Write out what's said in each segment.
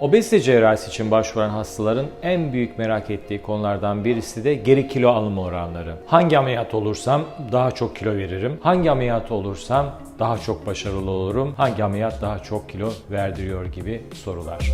Obezite cerrahisi için başvuran hastaların en büyük merak ettiği konulardan birisi de geri kilo alma oranları. Hangi ameliyat olursam daha çok kilo veririm? Hangi ameliyat olursam daha çok başarılı olurum? Hangi ameliyat daha çok kilo verdiriyor gibi sorular.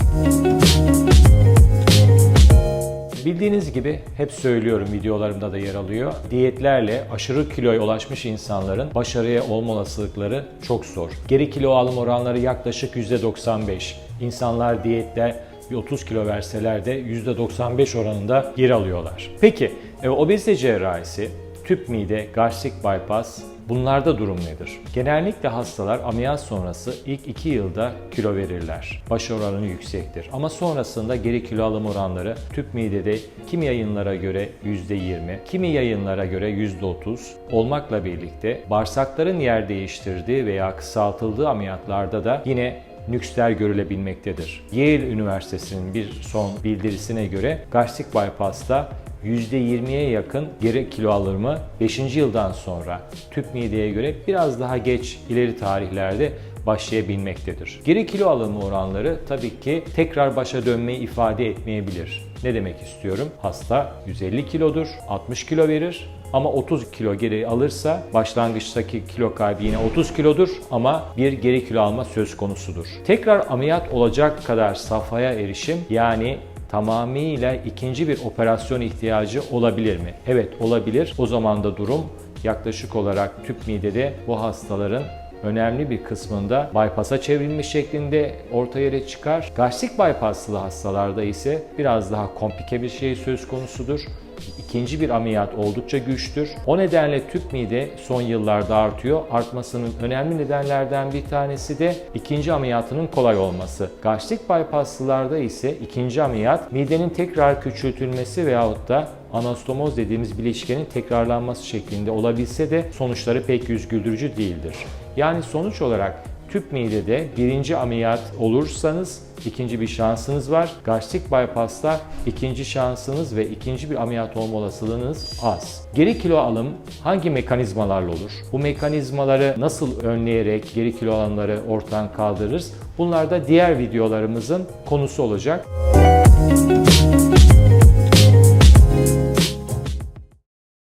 Bildiğiniz gibi hep söylüyorum videolarımda da yer alıyor. Diyetlerle aşırı kiloya ulaşmış insanların başarıya olma olasılıkları çok zor. Geri kilo alım oranları yaklaşık %95. İnsanlar diyette bir 30 kilo verseler de %95 oranında yer alıyorlar. Peki e, obezite cerrahisi, tüp mide, gastrik bypass Bunlarda durum nedir? Genellikle hastalar ameliyat sonrası ilk 2 yılda kilo verirler. Başarı oranı yüksektir. Ama sonrasında geri kilo alım oranları tüp midede kimi yayınlara göre %20, kimi yayınlara göre %30 olmakla birlikte bağırsakların yer değiştirdiği veya kısaltıldığı ameliyatlarda da yine nüksler görülebilmektedir. Yale Üniversitesi'nin bir son bildirisine göre gastrik bypass'ta %20'ye yakın geri kilo alımı 5. yıldan sonra tüp mideye göre biraz daha geç ileri tarihlerde başlayabilmektedir. Geri kilo alımı oranları tabii ki tekrar başa dönmeyi ifade etmeyebilir. Ne demek istiyorum? Hasta 150 kilodur, 60 kilo verir ama 30 kilo geri alırsa başlangıçtaki kilo kaybı yine 30 kilodur ama bir geri kilo alma söz konusudur. Tekrar ameliyat olacak kadar safhaya erişim yani tamamıyla ikinci bir operasyon ihtiyacı olabilir mi? Evet olabilir. O zaman da durum yaklaşık olarak tüp midede bu hastaların önemli bir kısmında bypass'a çevrilmiş şeklinde ortaya yere çıkar. Gastrik bypasslı hastalarda ise biraz daha komplike bir şey söz konusudur. İkinci bir ameliyat oldukça güçtür. O nedenle tüp mide son yıllarda artıyor. Artmasının önemli nedenlerden bir tanesi de ikinci ameliyatının kolay olması. Gastrik bypasslılarda ise ikinci ameliyat midenin tekrar küçültülmesi veyahut da anastomoz dediğimiz bileşkenin tekrarlanması şeklinde olabilse de sonuçları pek yüz güldürücü değildir. Yani sonuç olarak tüp midede birinci ameliyat olursanız ikinci bir şansınız var. Gastrik bypass'ta ikinci şansınız ve ikinci bir ameliyat olma olasılığınız az. Geri kilo alım hangi mekanizmalarla olur? Bu mekanizmaları nasıl önleyerek geri kilo alanları ortadan kaldırırız? Bunlar da diğer videolarımızın konusu olacak.